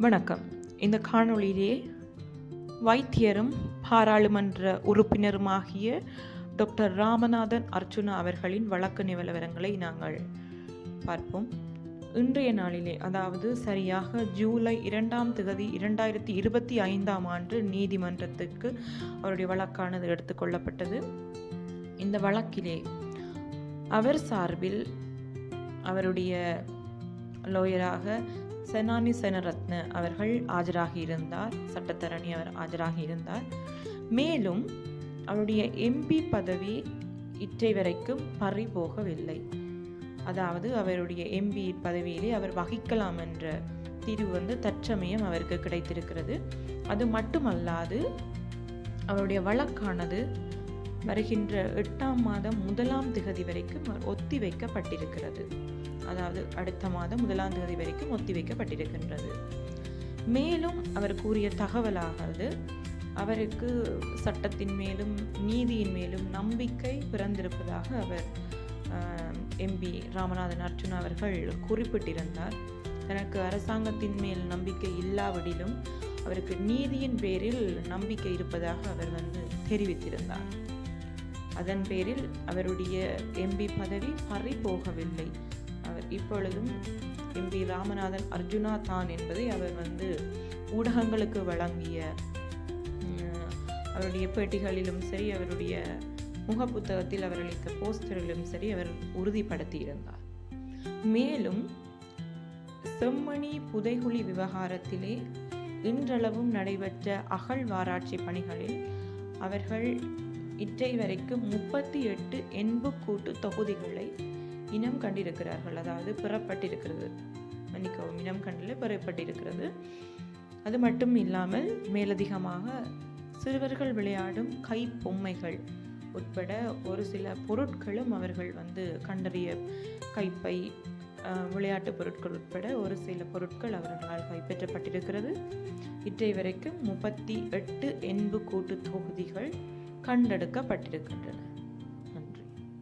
வணக்கம். இந்த காணொளியிலே வைத்தியரும் பாராளுமன்ற உறுப்பினருமாகிய டாக்டர் ராமநாதன் அர்ச்சுனா அவர்களின் வழக்கு நிலவரங்களை நாங்கள் பார்ப்போம். இன்றைய நாளிலே அதாவது சரியாக ஜூலை இரண்டாம் திகதி இரண்டாயிரத்தி இருபத்தி ஐந்தாம் ஆண்டு நீதிமன்றத்துக்கு அவருடைய வழக்கானது எடுத்துக்கொள்ளப்பட்டது இந்த வழக்கிலே அவர் சார்பில் அவருடைய லோயராக செனானி செனரத்ன அவர்கள் ஆஜராகியிருந்தார் சட்டத்தரணி அவர் ஆஜராகியிருந்தார். மேலும் அவருடைய எம்பி பதவி இற்றை வரைக்கும் பறி போகவில்லை அதாவது அவருடைய எம்பி பதவியிலே அவர் வகிக்கலாம் என்ற தீர்வு வந்து தற்சமயம் அவருக்கு கிடைத்திருக்கிறது. அது மட்டுமல்லாது அவருடைய வழக்கானது வருகின்ற எட்டாம் மாதம் முதலாம் திகதி வரைக்கும் ஒத்தி வைக்கப்பட்டிருக்கிறது அதாவது அடுத்த மாதம் முதலாம் தேதி வரைக்கும் ஒத்தி வைக்கப்பட்டிருக்கின்றது மேலும் அவர் கூறிய தகவலாகிறது அவருக்கு சட்டத்தின் மேலும் நீதியின் மேலும் நம்பிக்கை பிறந்திருப்பதாக அவர் எம்பி ராமநாதன் அர்ஜுன் அவர்கள் குறிப்பிட்டிருந்தார். தனக்கு அரசாங்கத்தின் மேல் நம்பிக்கை இல்லாவிடிலும் அவருக்கு நீதியின் பேரில் நம்பிக்கை இருப்பதாக அவர் வந்து தெரிவித்திருந்தார். அதன் பேரில் அவருடைய எம்பி பதவி பறி போகவில்லை அவர் இப்பொழுதும் எம்பி ராமநாதன் அர்ஜுனா தான் என்பதை அவர் வந்து ஊடகங்களுக்கு வழங்கிய அவருடைய பேட்டிகளிலும் சரி அவருடைய முக புத்தகத்தில் அவர் அளித்த போஸ்டரிலும் சரி அவர் உறுதிப்படுத்தியிருந்தார். மேலும் செம்மணி புதைகுழி விவகாரத்திலே இன்றளவும் நடைபெற்ற அகழ்வாராய்ச்சி பணிகளில் அவர்கள் இற்றை வரைக்கும் முப்பத்தி எட்டு எண்புக்கூட்டு தொகுதிகளை இனம் கண்டிருக்கிறார்கள். அதாவது பெறப்பட்டிருக்கிறது. மன்னிக்கவும் இனம் கண்டில் பெறப்பட்டிருக்கிறது. அது மட்டும் இல்லாமல் மேலதிகமாக சிறுவர்கள் விளையாடும் கை பொம்மைகள் உட்பட ஒரு சில பொருட்களும் அவர்கள் வந்து கண்டறிய கைப்பை விளையாட்டு பொருட்கள் உட்பட ஒரு சில பொருட்கள் அவர்களால் கைப்பற்றப்பட்டிருக்கிறது. இற்றை வரைக்கும் முப்பத்தி எட்டு எண்பு கூட்டு தொகுதிகள் கண்டெடுக்கப்பட்டிருக்கின்றன